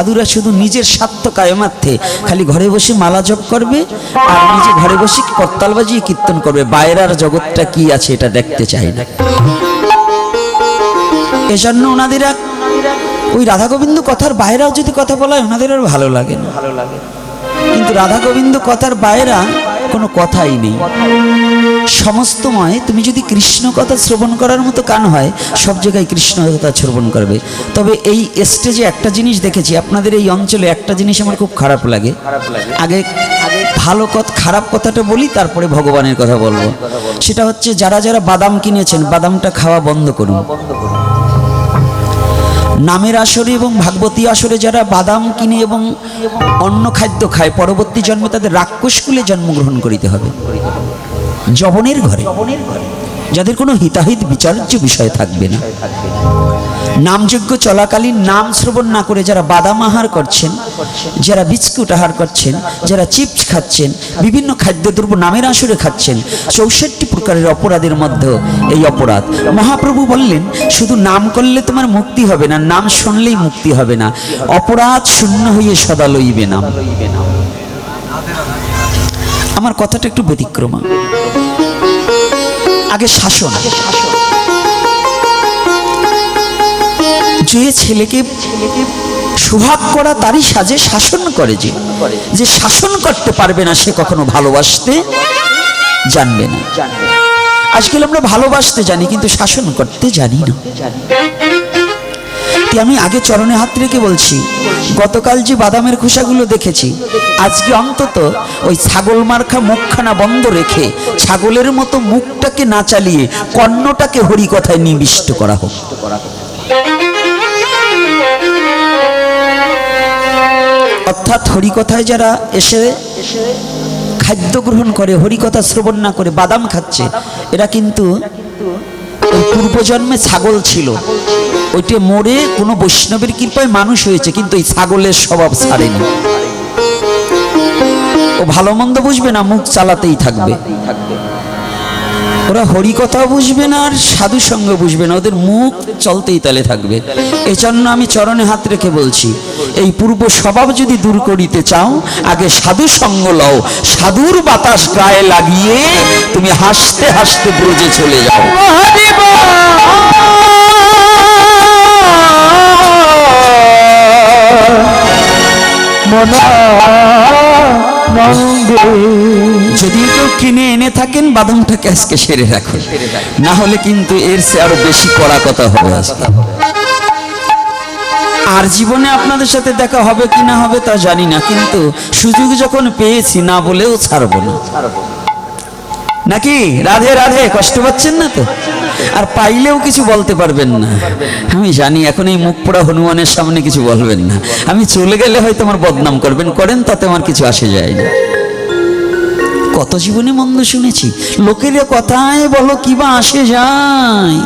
সাধুরা শুধু নিজের স্বার্থ কায়মার্থে খালি ঘরে বসে মালা জপ করবে আর নিজে ঘরে বসে করতাল বাজিয়ে কীর্তন করবে। বাইরের জগৎটা কি আছে এটা দেখতে চায় না। এজন্য ওনাদের এক ওই রাধা গোবিন্দ কথার বাইরেও যদি কথা বলা হয়, ওনাদের আর ভালো লাগে না। ভালো লাগে কিন্তু রাধা গোবিন্দ কথার বাইরা কোনো কথাই নেই। সমস্তময় তুমি যদি কৃষ্ণ কথা শ্রবণ করার মতো কান হয় সব জায়গায় কৃষ্ণ কথা শ্রবণ করবে। তবে এই স্টেজে একটা জিনিস দেখেছি আপনাদের এই অঞ্চলে একটা জিনিস আমার খুব খারাপ লাগে। আগে আগে ভালো কথা খারাপ কথাটা বলি তারপরে ভগবানের কথা বলব। সেটা হচ্ছে যারা যারা বাদাম কিনেছেন বাদামটা খাওয়া বন্ধ করুন। নামের আসরে এবং ভাগবতী আসরে যারা বাদাম কিনে এবং অন্য খাদ্য খায় পরবর্তী জন্মে তাদের রাক্ষসকুলে জন্মগ্রহণ করিতে হবে। জবনের ঘরে। যাদের কোনো হিতাহিত বিচার্য বিষয় থাকবে না। নামযজ্ঞ চলাকালীন নাম শ্রবণ না করে যারা বাদাম আহার করছেন, যারা বিস্কুট আহার করছেন, যারা চিপস খাচ্ছেন, বিভিন্ন খাদ্যদ্রব্য নামের আসরে খাচ্ছেন, চৌষট্টি প্রকারের অপরাধের মধ্যে এই অপরাধ। মহাপ্রভু বললেন, শুধু নাম করলে তোমার মুক্তি হবে না, নাম শুনলেই মুক্তি হবে না। অপরাধ শূন্য হয়ে সদা লইবে নাম আমার কথাটা একটু ব্যতিক্রমা। আগে শাসন। যে ছেলেকে সুহাগ করা তারই সাজে শাসন করে যে যে শাসন করতে পারবে না, সে কখনো ভালোবাসতে জানবে না। আজকাল আমরা ভালোবাসতে জানি, কিন্তু শাসন করতে জানি না। তাই আমি আগে চরণে হাত রেখে বলছি। গতকাল যে বাদামের খোসাগুলো দেখেছি, আজকে অন্তত ওই ছাগল মার্খা মুখখানা বন্ধ রেখে ছাগলের মতো মুখটাকে না চালিয়ে কর্ণটাকে হরিকথায় নিবিষ্ট করা হোক। অর্থাৎ হরিকথায় যারা এসে খাদ্য গ্রহণ করে, হরিকথা শ্রবণ না করে বাদাম খাচ্ছে, এরা কিন্তু পূর্বজন্মে ছাগল ছিল। ওইটা মরে কোনো বৈষ্ণবের কৃপায় মানুষ হয়েছে, কিন্তু এই ছাগলের স্বভাব ছাড়েনি। ও ভালো মন্দ বুঝবে না, মুখ চালাতেই থাকবে। ওরা হরি কথা বুঝবে না আর সাধু সঙ্গ বুঝবে না, ওদের মুখ চলতেই তালে থাকবে। এজন্য আমি চরণে হাত রেখে বলছি, এই পূর্ব স্বভাব যদি দূর করিতে চাও, আগে সাধু সঙ্গ লও। সাধুর বাতাস গায়ে লাগিয়ে তুমি হাসতে হাসতে ব্রজে চলে যাও। যদি কেউ কিনে এনে থাকেন, বাদামটাকে আজকে সেরে রাখুন। না হলে কিন্তু এর চেয়ে আরও বেশি কড়া কথা হবে আজকে। আর জীবনে আপনাদের সাথে দেখা হবে কি না হবে তা জানি না, কিন্তু সুযোগ যখন পেয়েছি, না বলেও ছাড়বো না। নাকি? রাধে রাধে, কষ্ট পাচ্ছেন না তো? আর পাইলেও কিছু বলতে পারবেন না। আমি জানি এখন এই মুখ পোড়া হনুমানের সামনে কিছু বলবেন না। আমি চলে গেলে হয়তো আমার বদনাম করবেন, করেন তাতে আমার কিছু আসে যায় না। কত জীবনে মন্দ শুনেছি, লোকের কথায় বলো কিবা আসে যায়।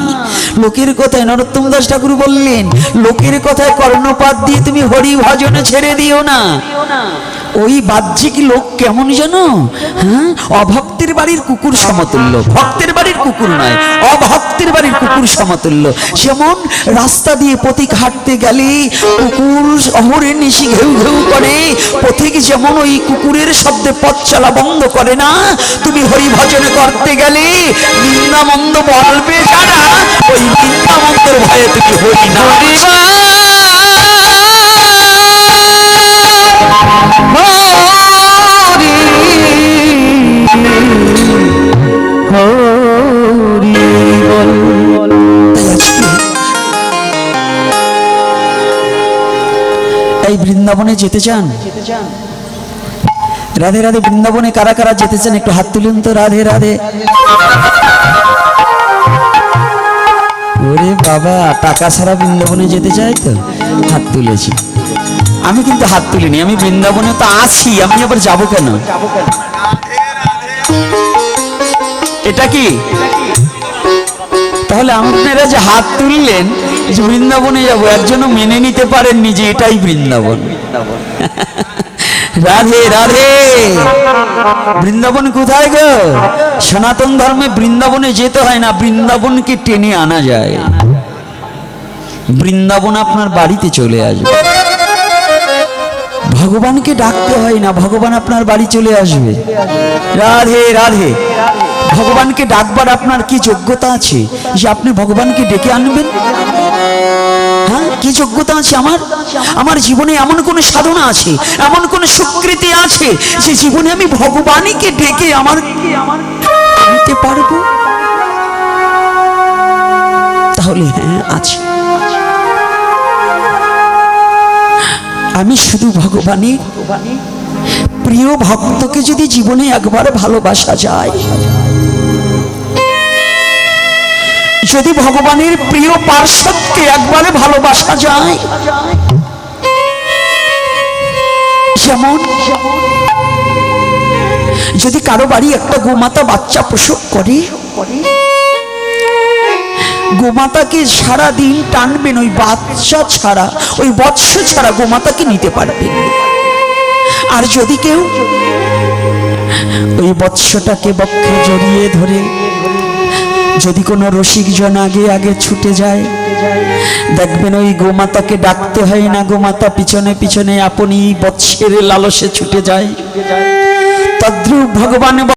লোকের কথায় নরোত্তম দাস ঠাকুর বললেন, লোকের কথায় কর্ণপাত দিয়ে তুমি হরি ভজনে ছেড়ে দিও না। ওই বাহ্যিক লোক কেমন জানো হ্যাঁ? অভক্তের বাড়ির কুকুর সমতুল্য। ভক্তের বাড়ির কুকুর নয়, অভক্তের বাড়ির কুকুর সমতুল্য। যেমন রাস্তা দিয়ে পথিক হাঁটতে গেলে কুকুর অহরে নিশি ঘেউ ঘেউ করে, পথিক যেমন ওই কুকুরের শব্দে পথ চলা বন্ধ করে না, তুমি হরি ভজনে করতে গেলে নিন্দা মন্দ বলবে যারা, ওই নিন্দা মন্দের ভয়ে তুমি হরি না এই বৃন্দাবনে যেতে চান? রাধে রাধে বৃন্দাবনে কারা কারা যেতে চান? একটু হাত তুলুন তো, রাধে রাধে। ওরে বাবা, টাকা ছাড়া বৃন্দাবনে যেতে চাই তো? হাত তুলেছি। আমি কিন্তু হাত তুলিনি, আমি বৃন্দাবনে তো আছি, আমি আবার যাব কেন? এটা কি? তাহলে আপনারা যে হাত তুললেন যে বৃন্দাবনে যাব একজনও মেনে নিতে পারেননি যে এটাই বৃন্দাবন। রাধে রাধে। বৃন্দাবন কোথায় গো? সনাতন ধর্মে বৃন্দাবনে যেতে হয় না, বৃন্দাবনকে টেনে আনা যায়। বৃন্দাবন আপনার বাড়িতে চলে আসবে। ভগবানকে ডাকতে হয় না, ভগবান আপনার বাড়ি চলে আসবে। রাধে রাধে। ভগবানকে ডাকবার আপনার কি যোগ্যতা আছে? যে আপনি ভগবানকে ডেকে আনবেন? হ্যাঁ? কি যোগ্যতা আছে আমার? আমার জীবনে এমন কোন সাধনা আছে, এমন কোন স্বীকৃতি আছে যে জীবনে আমি ভগবানকে ডেকে আমার আনতে পারব? তাহলে হ্যাঁ আছে। আমি শুধু ভগবানের প্রিয় ভক্তকে যদি জীবনে একবার ভালোবাসা যায় যদি ভগবানের প্রিয় পার্শ্বদকে একবারে ভালোবাসা যায়, যেমন, যদি কারও বাড়ি একটা গোমাতা বাচ্চা প্রসব করে, গোমাতাকে সারা দিন টানবেন ওই বাচ্চা ছাড়া, ওই বৎস ছাড়া গোমাতাকে নিতে পারবেন আর যদি কেউ ওই বৎসটাকে বক্ষে জড়িয়ে ধরে যদি কোনো রসিকজন আগে আগে ছুটে যায়, দেখবেন ওই গোমাতাকে ডাকতে হয় না, গোমাতা পিছনে পিছনে আপনি বৎসের লালসে ছুটে যায়। তদ্রুপ ভগবান